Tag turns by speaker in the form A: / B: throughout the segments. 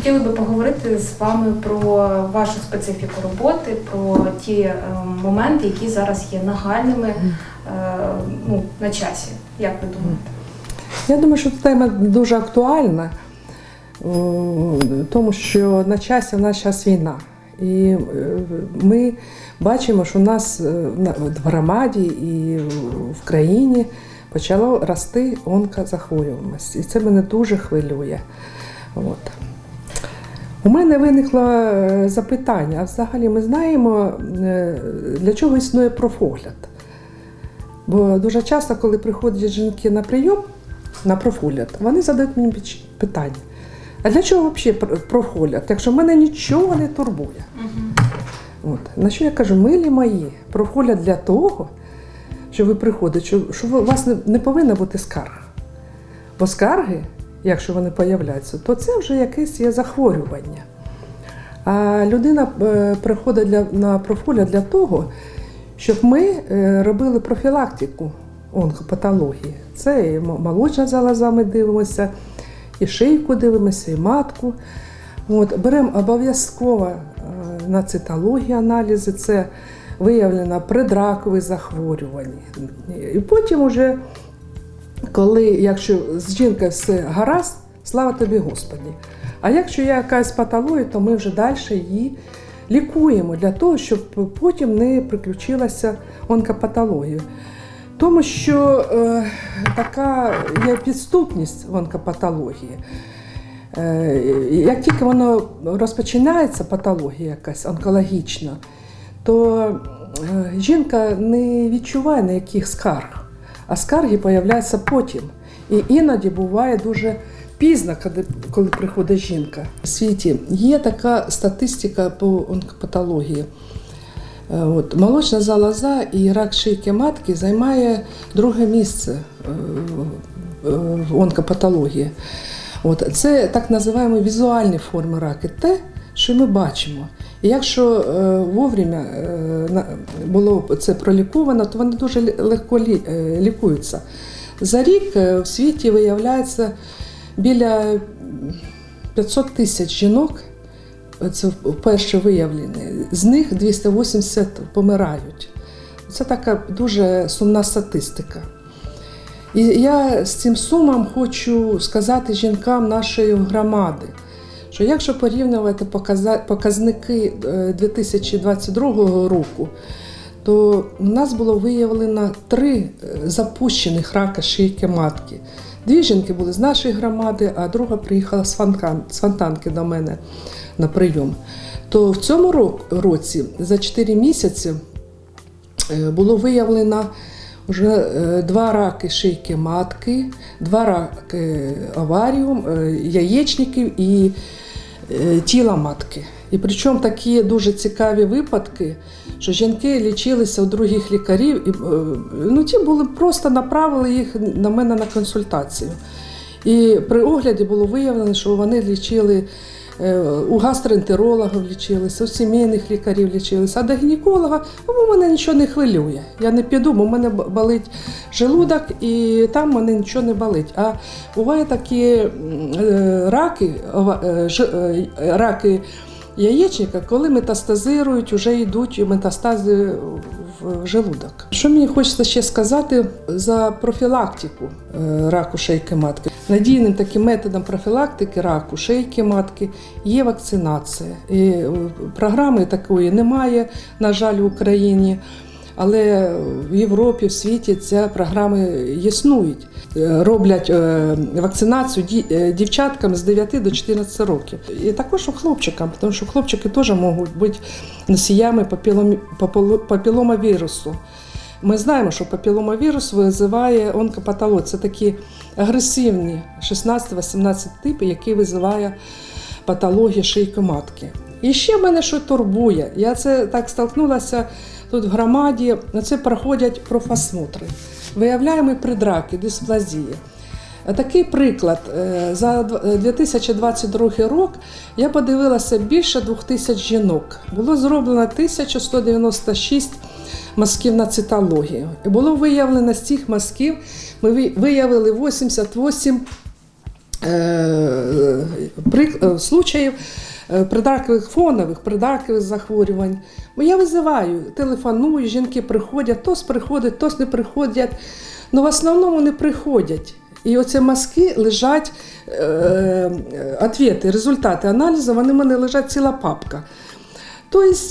A: Хотіли би поговорити з вами про вашу специфіку роботи, про ті е, моменти, які зараз є нагальними е, ну, на часі. Як ви думаєте?
B: Я думаю, що ця тема дуже актуальна, тому що на часі в нас зараз війна. І е, ми бачимо, що у нас в громаді і в країні почало рости онкозахворюваність. І це мене дуже хвилює. От. У мене виникло е, запитання: а взагалі ми знаємо, е, для чого існує профогляд? Бо дуже часто, коли приходять жінки на прийом, на профогляд, вони задають мені питання. А для чого взагалі профогляд, якщо мене нічого не турбує? От. На що я кажу, милі мої, профогляд для того, що ви приходите, що, у вас не, повинна бути скарг. Бо скарги, якщо вони появляються, то це вже якесь є захворювання. А людина е, приходить для, на профогляд для того, щоб ми е, робили профілактику онкопатології. Це і молочна залоза ми дивимося, і шийку дивимося, і матку. От, беремо обов'язково е, на цитологію аналізи, це виявлено предракові захворювання. І потім уже, коли, якщо з жінкою все гаразд, слава тобі Господі. А якщо є якась патологія, то ми вже далі її лікуємо для того, щоб потім не приключилася онкопатологія. Тому що е, така є підступність в онкопатології. Е, як тільки воно розпочинається, патологія якась онкологічна, то е, жінка не відчуває ніяких скарг, а скарги з'являються потім. І іноді буває дуже пізно, коли, коли приходить жінка. У світі є така статистика по онкопатології. Е, От, молочна залоза і рак шийки матки займає друге місце е, в онкопатології. От, це так називаємо візуальні форми раки, те, що ми бачимо. Якщо е, вовремя е, було це проліковано, то вони дуже легко е, лікуються. За рік в світі виявляється біля 500 тисяч жінок, це вперше виявлені, з них 280 помирають. Це така дуже сумна статистика. І я з цим сумом хочу сказати жінкам нашої громади, що якщо порівнювати показники е, 2022 року, то у нас було виявлено три е, запущених рака шийки матки. Дві жінки були з нашої громади, а друга приїхала з Фонтан- з Фонтанки до мене на прийом. То в цьому році за 4 місяці е, було виявлено вже е, два раки шийки матки, два раки оваріум, е, яєчників і е, тіла матки. І причому такі дуже цікаві випадки, що жінки лічилися у других лікарів, і е, ну, ті були просто направили їх на мене на консультацію. І при огляді було виявлено, що вони лічили е, у гастроентерологів лічилися, у сімейних лікарів лічилися, а до гінеколога ну, мене нічого не хвилює. Я не піду, бо в мене болить желудок і там мене нічого не болить. А буває такі е, раки, е, е, раки яєчника, коли метастазирують, вже йдуть метастази в желудок. Що мені хочеться ще сказати за профілактику е, раку шейки матки? Надійним таким методом профілактики раку шейки матки є вакцинація. І е, програми такої немає, на жаль, в Україні. Але в Європі, в світі ця програми існують. Е, Роблять е, вакцинацію е, дівчаткам з 9 до 14 років. І також у хлопчикам, тому що хлопчики теж можуть бути носіями папіломавірусу. Ми знаємо, що папіломавірус визиває онкопатологію. Це такі агресивні 16-18 типи, які визиває патологія шийки матки. І ще мене що турбує. Я це так столкнулася тут в громаді. Це проходять профосмотри. Виявляємо предраки, дисплазії. Такий приклад. Е, За 2022 рік я подивилася більше 2000 жінок. Було зроблено 1196 мазків на цитологію. І було виявлено з цих мазків, ми виявили 88 е, е, случаїв е, фонових, придаткових захворювань. Бо я визиваю, телефоную, жінки приходять, тос приходять, тос не приходять. Ну, в основному не приходять. І оці мазки лежать, е, е, ответи, результати аналізу, вони в мене лежать ціла папка. Тобто,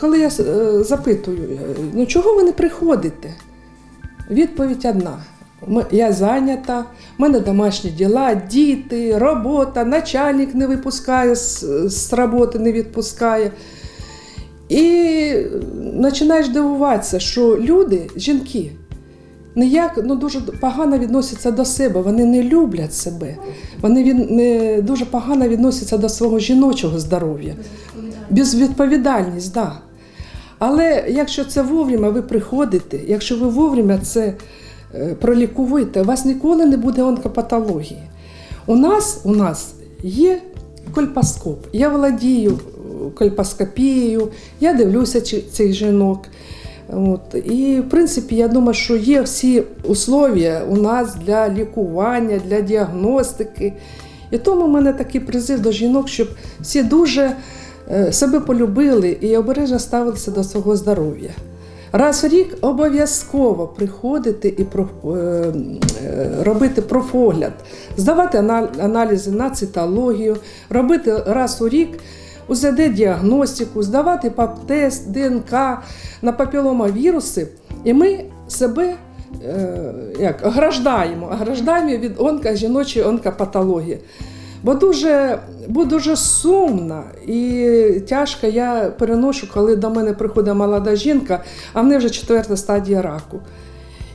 B: коли я е, запитую, ну чого ви не приходите? Відповідь одна. Я зайнята, в мене домашні діла, діти, робота, начальник не випускає з, з роботи, не відпускає. І починаєш дивуватися, що люди, жінки, ніяк ну, дуже погано відносяться до себе, вони не люблять себе, вони від, не, дуже погано відносяться до свого жіночого здоров'я. Безвідповідальність, так. Да. Але якщо це вовремя ви приходите, якщо ви вовремя це е, пролікуєте, у вас ніколи не буде онкопатології. У нас, у нас є кольпоскоп. Я володію е, кольпоскопією, я дивлюся цих жінок. От. І, в принципі, я думаю, що є всі условия у нас для лікування, для діагностики. І тому в мене такий призив до жінок, щоб всі дуже е, себе полюбили і обережно ставилися до свого здоров'я. Раз в рік обов'язково приходити і е, е, робити профогляд, здавати ана- аналізи на цитологію, робити раз у рік УЗД-діагностику, здавати ПАП-тест, ДНК на папіломавіруси, і ми себе е, як, ограждаємо, ограждаємо від онко, жіночої онкопатології. Бо дуже, бо дуже сумно і тяжко я переношу, коли до мене приходить молода жінка, а в неї вже четверта стадія раку.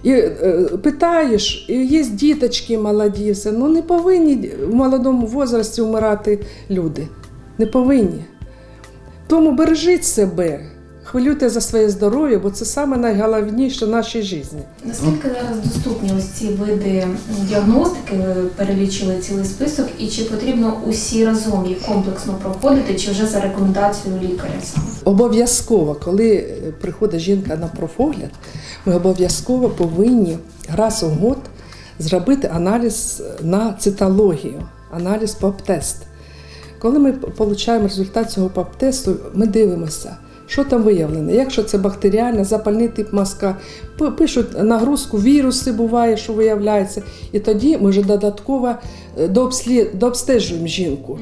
B: І е, питаєш, і є діточки молоді, все. Ну не повинні в молодому возрасті вмирати люди. Не повинні. Тому бережіть себе, хвилюйте за своє здоров'я, бо це саме найголовніше в нашій житті.
A: Наскільки зараз доступні ось ці види діагностики? Ви перелічили цілий список, і чи потрібно усі разом їх комплексно проходити, чи вже за рекомендацією лікаря саме?
B: Обов'язково, коли е, приходить жінка на профогляд, ми обов'язково повинні раз у год зробити аналіз на цитологію, аналіз ПАП-тест. Коли ми отримуємо результат цього ПАП-тесту, ми дивимося, що там виявлено. Якщо це бактеріальна, запальний тип мазка, пи- пишуть нагрузку, віруси буває, що виявляється. І тоді ми вже додатково е, дообстежуємо жінку.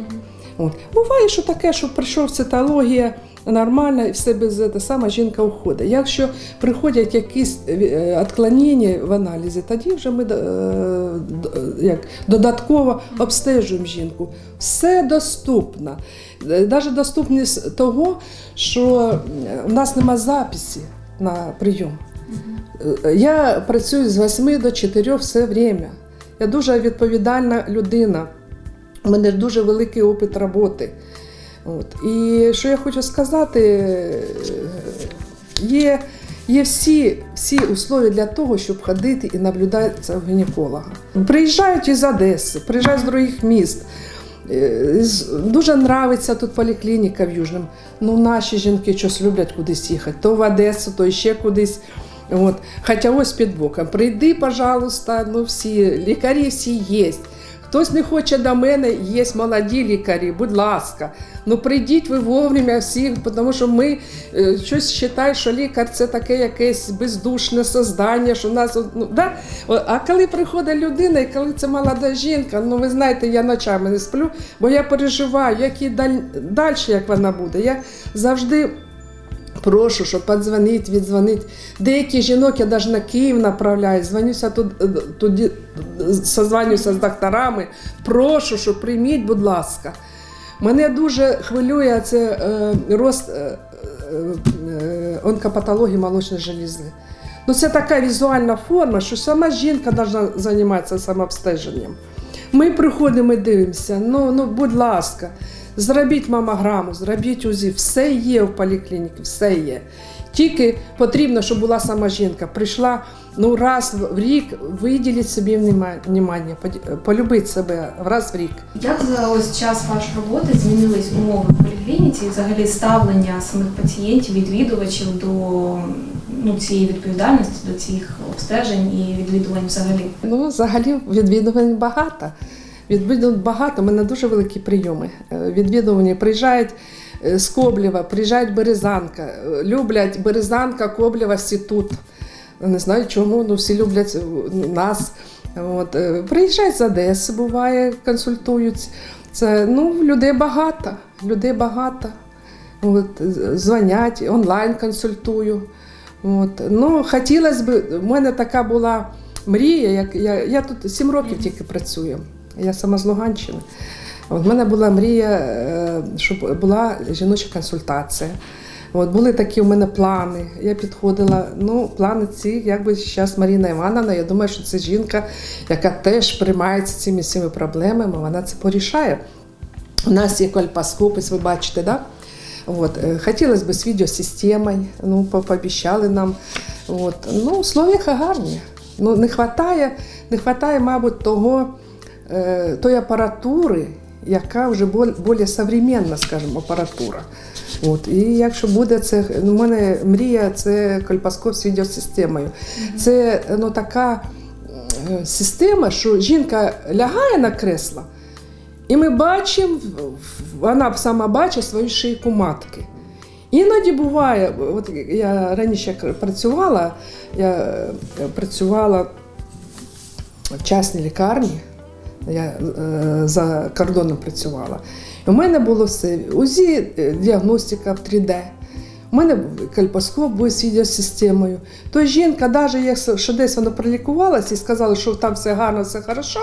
B: От. Буває, що таке, що прийшов цитологія нормальна, і все без те саме жінка уходить. Якщо приходять якісь е, відклонення в аналізі, тоді вже ми е, е, як, додатково обстежуємо жінку. Все доступно. Навіть доступність того, що в нас нема записі на прийом. Е, Я працюю з 8 до 4 все время. Я дуже відповідальна людина. У мене дуже великий опит роботи. От. І що я хочу сказати, е, є, є всі, всі условия для того, щоб ходити і наблюдати у гінеколога. Приїжджають із Одеси, приїжджають з других міст. Е, Дуже нравиться тут поліклініка в Южному. Ну, наші жінки щось люблять кудись їхати, то в Одесу, то ще кудись. От. Хоча ось під боком. Прийди, пожалуйста, ну всі, лікарі всі є. Хтось не хоче до мене, є молоді лікарі, будь ласка. Ну прийдіть ви вовремя всіх, тому що ми е, щось вважаємо, що лікар це таке якесь бездушне создання, що нас ну, да? А коли приходить людина, і коли це молода жінка, ну ви знаєте, я ночами не сплю, бо я переживаю, як далі, далі, як вона буде. Я завжди. Прошу, щоб подзвонити, віддзвонити. Деякі жінок я навіть на Київ направляю, дзвонюся тут, туди, созванюся з докторами. Прошу, щоб прийміть, будь ласка. Мене дуже хвилює це е, рост е, е, онкопатології молочної желізи. Ну, це така візуальна форма, що сама жінка повинна займатися самообстеженням. Ми приходимо і дивимося, ну, ну будь ласка, зробіть мамограму, зробіть УЗІ, все є в поліклініці, все є. Тільки потрібно, щоб була сама жінка. Прийшла ну, раз в рік, виділіть собі внима- внимання, полюбіть себе раз в рік.
A: Як за ось час вашої роботи змінились умови в поліклініці і взагалі ставлення самих пацієнтів, відвідувачів до ну, цієї відповідальності, до цих обстежень і відвідувань взагалі?
B: Ну, взагалі відвідувань багато. Відвідувань багато, у мене дуже великі прийоми. Е, Відвідування приїжджають е, з Коблєва, приїжджають Березанка, е, люблять Березанка, Коблєва, всі тут. Не знаю чому, ну всі люблять нас. От, приїжджають з Одеси, буває, консультують. Це ну, людей багато, людей багато. От, дзвонять, онлайн консультую. От. Ну, хотілося б, в мене така була мрія, як я, я тут 7 років тільки працюю. Я сама з Луганщини. От, мене була мрія, е, щоб була жіноча консультація. От, були такі у мене плани. Я підходила. Ну, плани ці, якби зараз Маріна Івановна, я думаю, що це жінка, яка теж приймається цими всіми проблемами, вона це порішає. У нас є кольпоскопис, ви бачите, да? От, е, хотілося б з відеосистемою, ну, по- пообіцяли нам. От. Ну, словіха гарні. Ну, не вистачає, не хватає, мабуть, того, тої апаратури, яка вже більш современна, скажімо, апаратура. От. І якщо буде це, ну, у мене мрія це кольпоскоп з відеосистемою. Це ну, така е, система, що жінка лягає на кресло, і ми бачимо, вона сама бачить свою шийку матки. Іноді буває, от я раніше працювала, я е, працювала в частній лікарні, я е, за кордоном працювала. У мене було все. УЗІ, е, діагностика в 3D. У мене кальпоскоп був з відеосистемою. То жінка, навіть якщо десь вона пролікувалася і сказала, що там все гарно, все хорошо,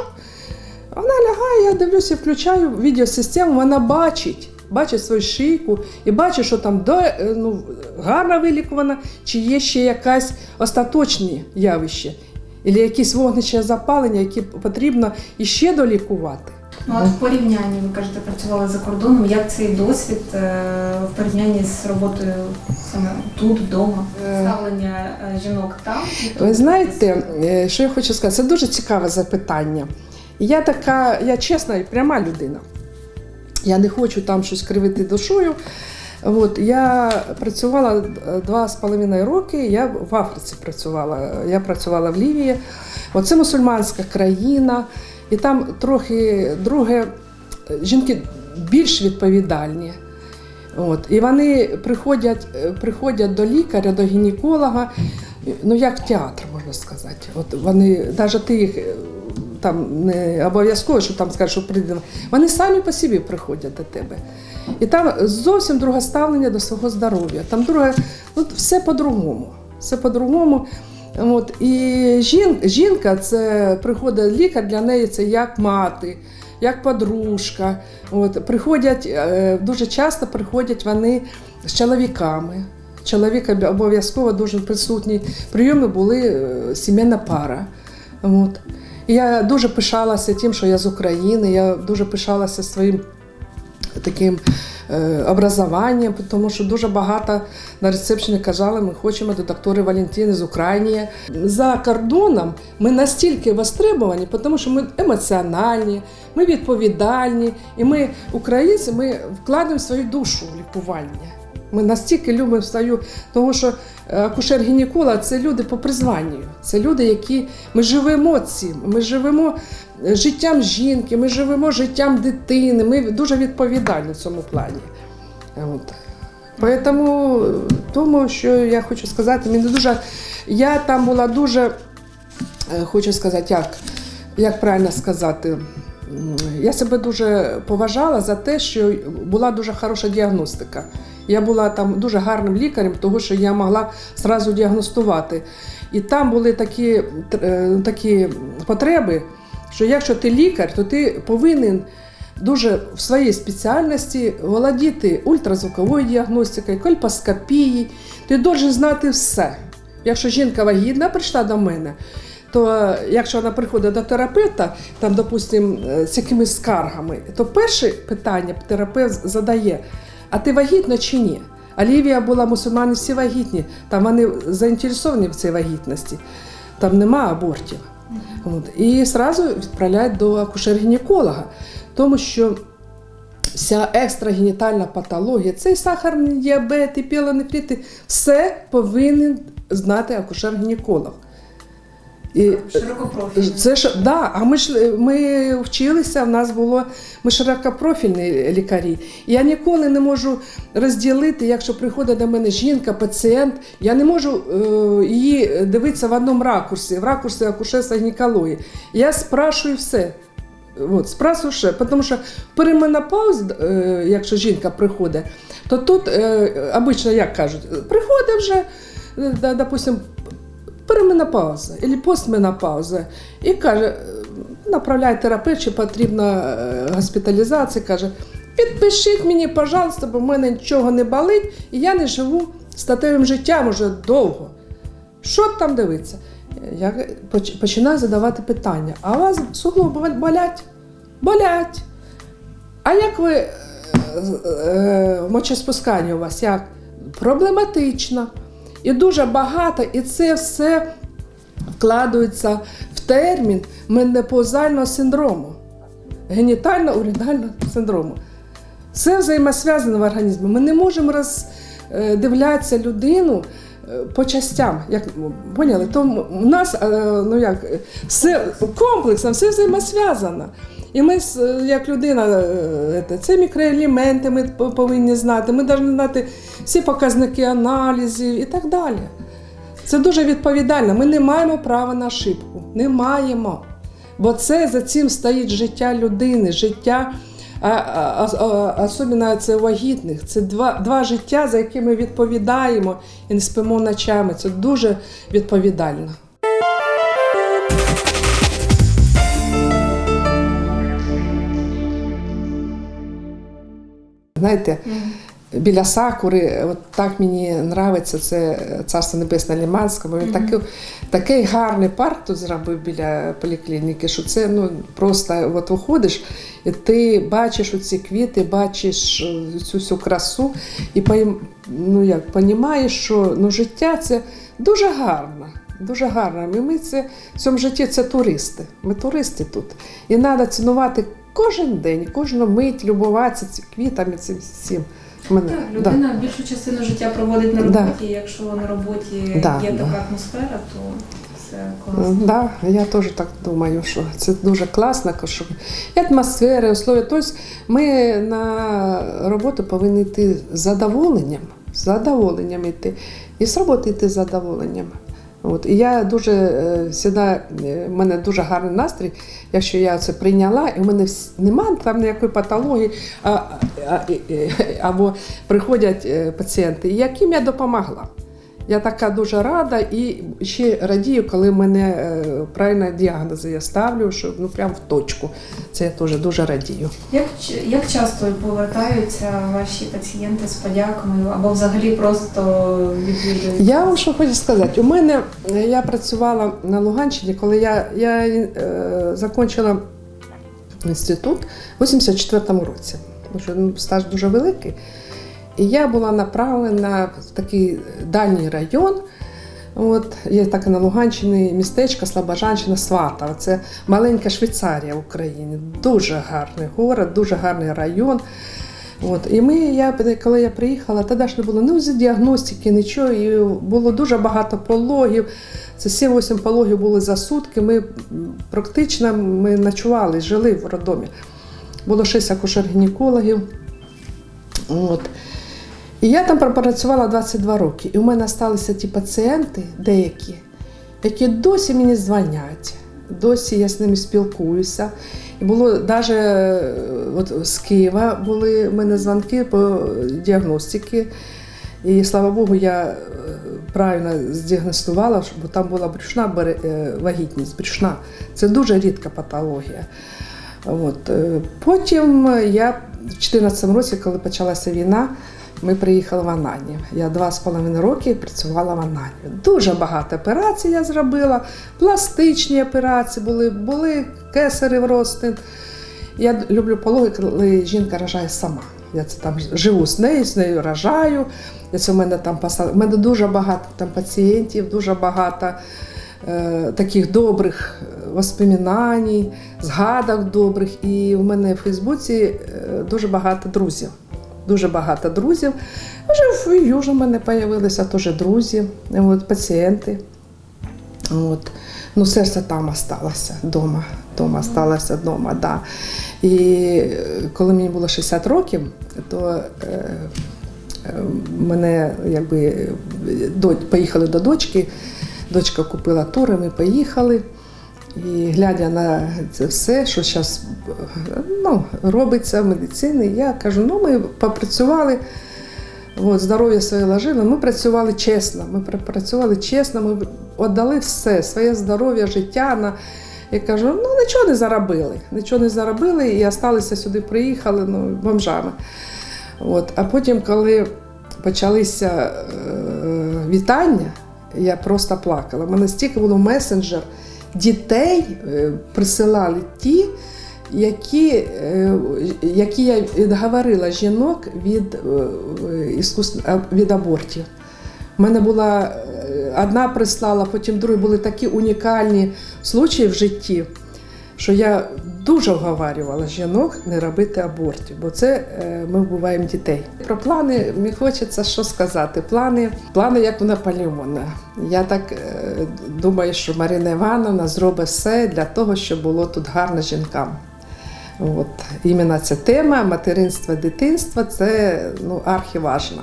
B: вона лягає, я дивлюся, включаю відеосистему, вона бачить, бачить свою шийку і бачить, що там до, е, ну, гарно вилікувана, чи є ще якась остаточні явище, або якісь вогничне запалення, які потрібно іще долікувати.
A: Ну, от в порівнянні, ви кажете, працювали за кордоном. Як цей досвід е, в порівнянні з роботою саме тут, вдома,
B: Е.
A: ставлення е, жінок там?
B: Ви знаєте, що я хочу сказати, це дуже цікаве запитання. Я така, я чесна і пряма людина. Я не хочу там щось кривити душою. От, я працювала е, два з половиною роки, я в Африці працювала. Я працювала в Лівії. От це мусульманська країна, і там трохи друге, е, жінки більш відповідальні. От. І вони приходять, е, приходять до лікаря, до гінеколога, ну як в театр, можна сказати. От вони, навіть ти їх там не обов'язково, що там скажуть, що прийде. Вони самі по собі приходять до тебе. І там зовсім друге ставлення до свого здоров'я. Там друге, ну, все по-другому. Все по-другому. От, і жін, жінка, це приходить лікар, для неї це як мати, як подружка. От, приходять, е, дуже часто приходять вони з чоловіками. Чоловік обов'язково дуже присутній. Прийоми були е, сімейна пара. От. Я дуже пишалася тим, що я з України, я дуже пишалася своїм таким е, образованням, тому що дуже багато на рецепшені казали, ми хочемо до доктори Валентини з України. За кордоном ми настільки востребовані, тому що ми емоціональні, ми відповідальні, і ми, українці, ми вкладаємо свою душу в лікування. Ми настільки любимо свою, тому що е, акушер-гінеколог це люди по призванню. Це люди, які ми живемо цим, ми живемо е, життям жінки, ми живемо життям дитини. Ми дуже відповідальні в цьому плані. От. Поэтому, е, тому, що я хочу сказати, мені дуже. Я там була дуже, хочу сказати, як, як правильно сказати. Я себе дуже поважала за те, що була дуже хороша діагностика. Я була там дуже гарним лікарем, тому що я могла зразу діагностувати. І там були такі, е, такі потреби, що якщо ти лікар, то ти повинен дуже в своїй спеціальності володіти ультразвуковою діагностикою, кольпоскопією. Ти должен знати все. Якщо жінка вагітна прийшла до мене, то е, якщо вона приходить до терапевта, там, допустим, е, з якимись скаргами, то перше питання терапевт задає: а ти вагітна чи ні? А Лівія була мусульмани всі вагітні, там вони заінтересовані в цій вагітності, там нема абортів. От. І одразу відправляють до акушер-гінеколога, тому що вся екстрагенітальна патологія, цей сахарний діабет, і пілонефрити, все повинен знати акушер-гінеколог. І
A: Широкопрофільний.
B: це ж да, а ми ж ми вчилися. В нас було ми широкопрофільні лікарі. Я ніколи не можу розділити, якщо приходить до мене жінка, пацієнт, я не можу е, її дивитися в одному ракурсі, в ракурсі акушерства і гінекології. Я спрашую все. От, спрашую ще, тому що в переменопаузі, е, якщо жінка приходить, то тут е, обично як кажуть, приходить вже, е, да, допустим, переменопауза або постменопауза, і каже, направляє терапевт, чи потрібна е, госпіталізація, каже, підпишіть мені, пожалуйста, бо в мене нічого не болить, і я не живу статевим життям уже довго. Що там дивиться? Я починаю задавати питання. А у вас суглоби болять? Болять. А як ви е, е, мочеспускання у вас? Як? Проблематично. І дуже багато, і це все вкладається в термін менопаузального синдрому, генітально-уринального синдрому. Все взаємосв'язано в організмі. Ми не можемо роздивлятися людину е, по частям. Як поняли? То у нас е, ну як, все комплексно, все взаємосв'язано. І ми, як людина, е, це- мікроелементи, ми повинні знати, ми повинні знати всі показники аналізів і так далі. Це дуже відповідально. Ми не маємо права на ошибку. Не маємо. Бо це за цим стоїть життя людини, життя, особливо це вагітних. Це два, два життя, за які ми відповідаємо і не спимо ночами. Це дуже відповідально. Знаєте, біля сакури, от так мені нравиться це царство небесне Ліманське, бо він такий, такий гарний парк тут зробив біля поліклініки, що це ну, просто от виходиш, і ти бачиш оці квіти, бачиш е, цю всю красу, і ну, як, розумієш, що ну, життя це дуже гарно. Дуже гарно. І ми це в цьому житті це туристи. Ми туристи тут. І треба цінувати кожен день, кожну мить, любуватися квітами, цим всім. Мене,
A: Так,
B: да.
A: людина більшу частину життя проводить на
B: Да.
A: роботі. і Якщо на роботі
B: Да,
A: є
B: да.
A: така атмосфера, то все класно.
B: Да, я теж так думаю, що це дуже класно, що і атмосфера, условия. Тобто ми на роботу повинні йти з задоволенням, з задоволенням йти, і з роботи йти з задоволенням. От. І я дуже е, завжди, е, в мене дуже гарний настрій, якщо я це прийняла, і в мене немає там ніякої патології, а, а, а, або приходять е, пацієнти, яким я допомогла. Я така дуже рада і ще радію, коли мене е, правильно діагнози я ставлю, що ну прям в точку. Це я теж дуже радію.
A: Як, як часто повертаються ваші пацієнти з подяками або взагалі просто відвідують?
B: Я вам що хочу сказати. У мене е, я працювала на Луганщині, коли я, я е, закінчила інститут у 84-му році. Тому що ну, стаж дуже великий. І я була направлена в такий дальній район. От, є таке на Луганщині містечко Слобожанщина, Сватова. Це маленька Швейцарія в Україні. Дуже гарний город, дуже гарний район. От, і ми, я, коли я приїхала, тоді ж не було УЗІ діагностики, нічого, і було дуже багато пологів. Це 7-8 пологів були за сутки. Ми практично ми ночували, жили в роддомі. Було 6 акушер-гінекологів. От. І я там пропрацювала 22 роки. І у мене залишилися ті пацієнти, деякі, які досі мені дзвонять, досі я з ними спілкуюся. І було навіть з Києва були в мене дзвонки по діагностиці. І слава Богу, я е, правильно здіагностувала, бо там була брюшна е, вагітність, брюшна. Це дуже рідка патологія. От. е, Потім я в 2014 році, коли почалася війна, ми приїхали в Ананів. Я два з половиною роки працювала в Ананів. Дуже багато операцій я зробила, пластичні операції були, були кесарів розтин. Я люблю пологи, коли жінка рожає сама. Я це там живу з нею, з нею рожаю. Я це в мене там посад... У мене дуже багато там пацієнтів, дуже багато е, таких добрих воспоминань, згадок добрих. І в мене в Фейсбуці е, дуже багато друзів. Дуже багато друзів. Вже в Южу в мене з'явилися теж друзі, от, пацієнти. От. Ну, серце там осталося вдома. Дома осталося вдома, да. І е, коли мені було 60 років, то е, е, мене якби е, до- поїхали до дочки. Дочка купила тури, ми поїхали. І глядя на це все, що зараз ну, робиться в медицині, я кажу, ну ми попрацювали. От, здоров'я своє ложили. Ми працювали чесно. Ми працювали чесно, ми віддали все, своє здоров'я, життя. На... Я кажу, ну нічого не заробили. Нічого не заробили і залишилися сюди, приїхали ну, бомжами. От. А потім, коли почалися е, вітання, я просто плакала. У мене стільки було месенджер дітей е, присилали ті, які, е, які я відговорила жінок від, е, від абортів. У мене була одна прислала, потім друга були такі унікальні случаї в житті, що я дуже вговарювала жінок не робити абортів, бо це е, ми вбиваємо дітей. Про плани мені хочеться що сказати. Плани, плани як у Наполеона. Я так е, думаю, що Марина Івановна зробить все для того, щоб було тут гарно жінкам. От іменно ця тема материнства, дитинства це ну, архіважно.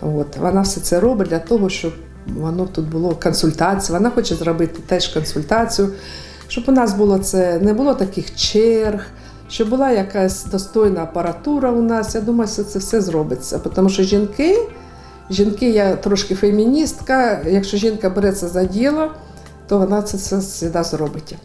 B: От, вона все це робить для того, щоб воно тут було консультація. Вона хоче зробити теж консультацію, щоб у нас було це не було таких черг, щоб була якась достойна апаратура у нас. Я думаю, що це все зробиться. Тому що жінки, жінки, я трошки феміністка. Якщо жінка береться за діло, то вона це все завжди зробить.